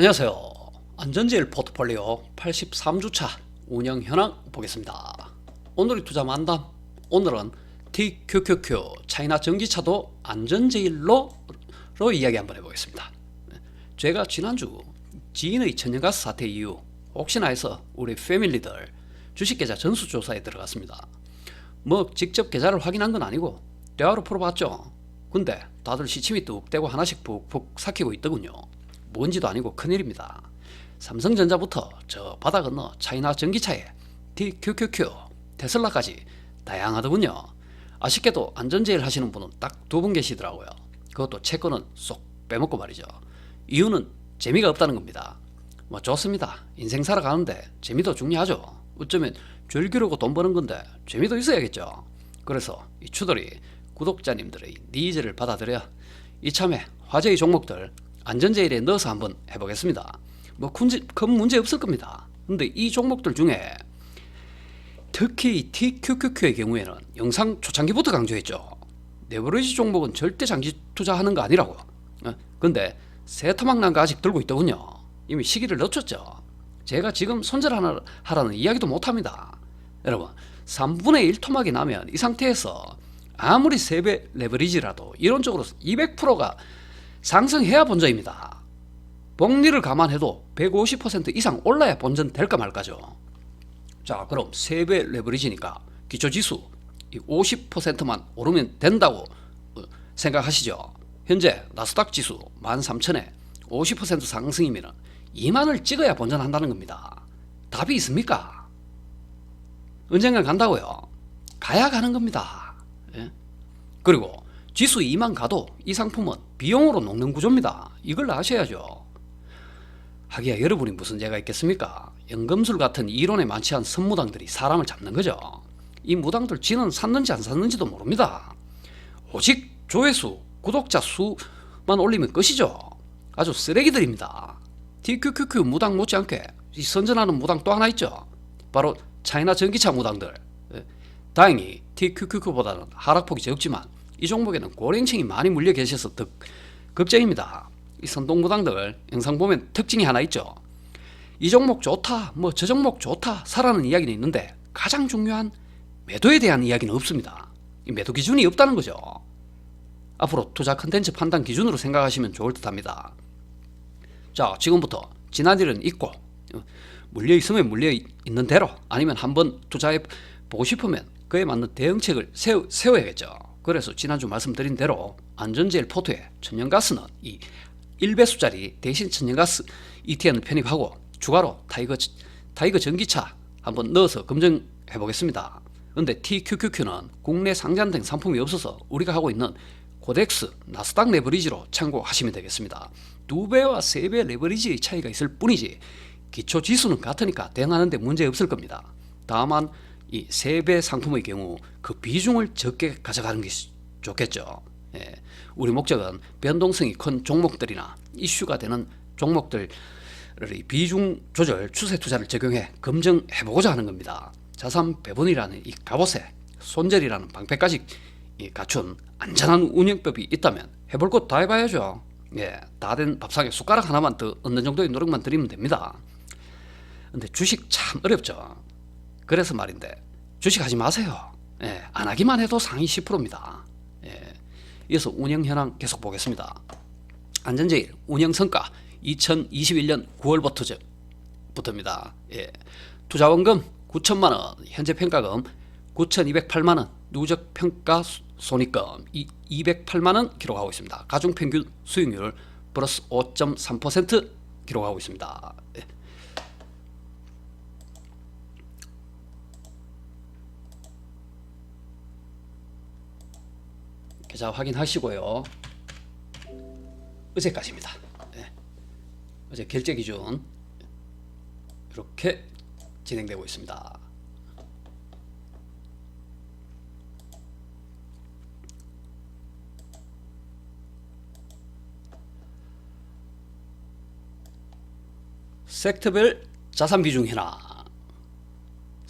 안녕하세요. 안전제일 포트폴리오 83주차 운영 현황 보겠습니다. 오늘의 투자 만담 오늘은 TQQQ 차이나 전기차도 안전제일로 로 이야기 한번 해보겠습니다. 제가 지난주 지인의 천연가스 사태 이후 혹시나 해서 우리 패밀리들 주식계좌 전수조사에 들어갔습니다. 뭐 직접 계좌를 확인한 건 아니고 대화로 풀어봤죠. 근데 다들 시침이 뚝 떼고 하나씩 푹푹 삭히고 있더군요. 뭔지도 아니고 큰일입니다. 삼성전자부터 저 바다 건너 차이나 전기차에 TQQQ, 테슬라까지 다양하더군요. 아쉽게도 안전제일 하시는 분은 딱 두 분 계시더라고요. 그것도 채 거는 쏙 빼먹고 말이죠. 이유는 재미가 없다는 겁니다. 뭐 좋습니다. 인생 살아가는데 재미도 중요하죠. 어쩌면 졸기려고 돈 버는 건데 재미도 있어야겠죠. 그래서 이 추돌이 구독자님들의 니즈를 받아들여 이참에 화제의 종목들 안전제일에 넣어서 한번 해보겠습니다. 뭐 큰, 큰 문제 없을 겁니다. 근데 이 종목들 중에 특히 TQQQ의 경우에는 영상 초창기부터 강조했죠. 레버리지 종목은 절대 장기 투자하는 거 아니라고. 어? 근데 거 아직 들고 있더군요. 이미 시기를 늦췄죠. 제가 지금 손절하라는 이야기도 못합니다. 여러분, 3분의 1 토막이 나면 이 상태에서 아무리 3배 레버리지라도 이론적으로 200%가 상승해야 본전입니다. 복리를 감안해도 150% 이상 올라야 본전 될까 말까죠. 자, 그럼 3배 레버리지니까 기초지수 50%만 오르면 된다고 어, 생각하시죠. 현재 나스닥 지수 13,000에 50% 상승이면 2만을 찍어야 본전한다는 겁니다. 답이 있습니까? 언젠간 간다고요. 가야 가는 겁니다. 예? 그리고 지수 2만 가도 이 상품은 비용으로 녹는 구조입니다. 이걸 아셔야죠. 하기야 여러분이 무슨 죄가 있겠습니까? 연금술 같은 이론에 않은 선무당들이 사람을 잡는 거죠. 이 무당들 지는 샀는지 안 샀는지도 모릅니다. 오직 조회수, 구독자 수만 올리면 끝이죠. 아주 쓰레기들입니다. TQQQ 무당 못지않게 이 선전하는 무당 또 하나 있죠. 바로 차이나 전기차 무당들. 예. 다행히 TQQQ보다는 하락폭이 적지만 이 종목에는 고령층이 많이 물려 계셔서 더 걱정입니다. 이 선동 무당들 영상 보면 특징이 하나 있죠. 이 종목 좋다, 뭐 저 종목 좋다, 사라는 이야기는 있는데 가장 중요한 매도에 대한 이야기는 없습니다. 이 매도 기준이 없다는 거죠. 앞으로 투자 컨텐츠 판단 기준으로 생각하시면 좋을 듯 합니다. 자, 지금부터 지난 일은 어, 물려 있으면 물려 있는 대로 아니면 한번 투자해 보고 싶으면 그에 맞는 대응책을 세우, 세워야겠죠. 그래서 지난주 말씀드린 대로 안전제일 포트에 천연가스는 이 1배수짜리 대신 천연가스 ETN을 편입하고 추가로 타이거 타이거 전기차 한번 넣어서 검증해 보겠습니다. 근데 TQQQ는 국내 상장된 상품이 없어서 우리가 하고 있는 코덱스, 나스닥 레버리지로 참고하시면 되겠습니다. 두 배와 세 배 레버리지의 차이가 있을 뿐이지 기초 지수는 같으니까 대응하는데 문제 없을 겁니다. 다만 이 세배 상품의 경우 그 비중을 적게 가져가는 게 좋겠죠. 예, 우리 목적은 변동성이 큰 종목들이나 이슈가 되는 종목들 비중 조절 추세 투자를 적용해 검증해 보고자 하는 겁니다. 자산 배분이라는 이 갑옷에 손절이라는 방패까지 갖춘 안전한 운영법이 있다면 해볼 것 다 해봐야죠. 예, 다 된 밥상에 숟가락 하나만 더 얻는 정도의 노력만 드리면 됩니다. 근데 주식 참 어렵죠. 그래서 말인데 주식 하지 마세요. 예, 안 하기만 해도 상위 10%입니다. 예, 이어서 운영 현황 계속 보겠습니다. 안전제일 운영 성과 2021년 9월부터부터입니다. 예, 투자 원금 9천만 원, 현재 평가금 9,208만 원, 누적 평가 손익금 208만 원 기록하고 있습니다. 가중 평균 수익률 플러스 5.3% 기록하고 있습니다. 예. 계좌 확인하시고요. 어제까지입니다. 예. 어제 결제 기준 이렇게 진행되고 있습니다. 섹터별 자산 비중 현황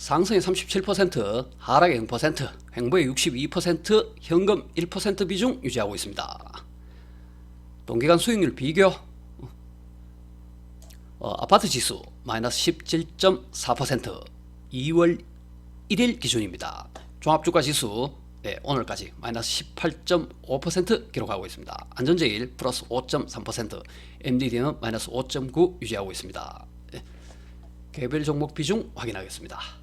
상승이 37%, 하락이 0%, 행보의 62%, 현금 1% 비중 유지하고 있습니다. 동기간 수익률 비교 어, 아파트 지수 마이너스 17.4% 2월 1일 기준입니다. 종합주가 지수 네, 오늘까지 마이너스 18.5% 기록하고 있습니다. 안전제일 플러스 5.3% MDD는 마이너스 5.9 유지하고 있습니다. 네, 개별 종목 비중 확인하겠습니다.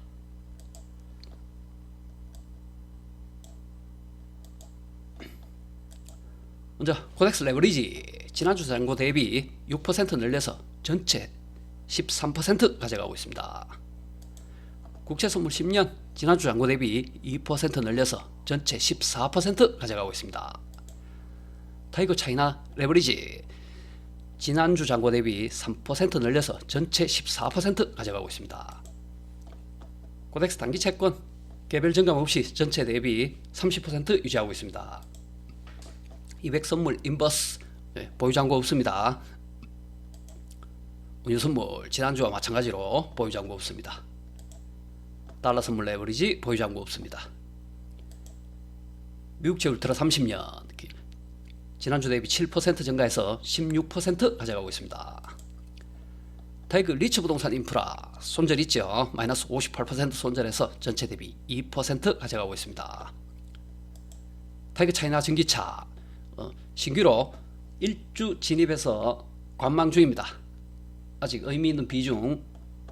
먼저 코덱스 레버리지 지난주 잔고 대비 6% 늘려서 전체 13% 가져가고 있습니다. 국채 선물 10년 지난주 잔고 대비 2% 늘려서 전체 14% 가져가고 있습니다. 타이거 차이나 레버리지 지난주 잔고 대비 3% 늘려서 전체 14% 가져가고 있습니다. 코덱스 단기 채권 개별 증감 없이 전체 대비 30% 유지하고 있습니다. 200 선물 인버스 네, 보유 잔고 없습니다. 운유 선물 지난주와 마찬가지로 보유 잔고 없습니다. 달러 선물 레버리지 보유 잔고 없습니다. 미국채 울트라 30년 지난주 대비 7% 증가해서 16% 가져가고 있습니다. 타이그 리츠 부동산 인프라 손절 있죠. 마이너스 58% 손절해서 전체 대비 2% 가져가고 있습니다. 타이거 차이나 전기차 어, 신규로 1주 진입해서 관망 중입니다. 아직 의미 있는 비중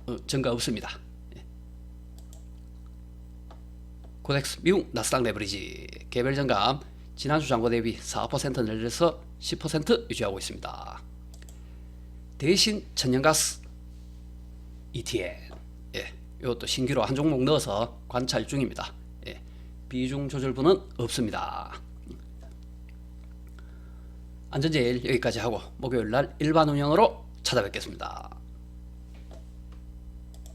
어, 증가 없습니다. 예. 코덱스 미국 나스닥 레버리지 개별 증감 지난주 잔고 대비 4% 늘려서 10% 유지하고 있습니다. 대신 천연가스 ETN 예, 이것도 신규로 한 종목 넣어서 관찰 중입니다. 예, 비중 조절부는 없습니다. 안전제일 여기까지 하고 목요일 날 일반 운영으로 찾아뵙겠습니다.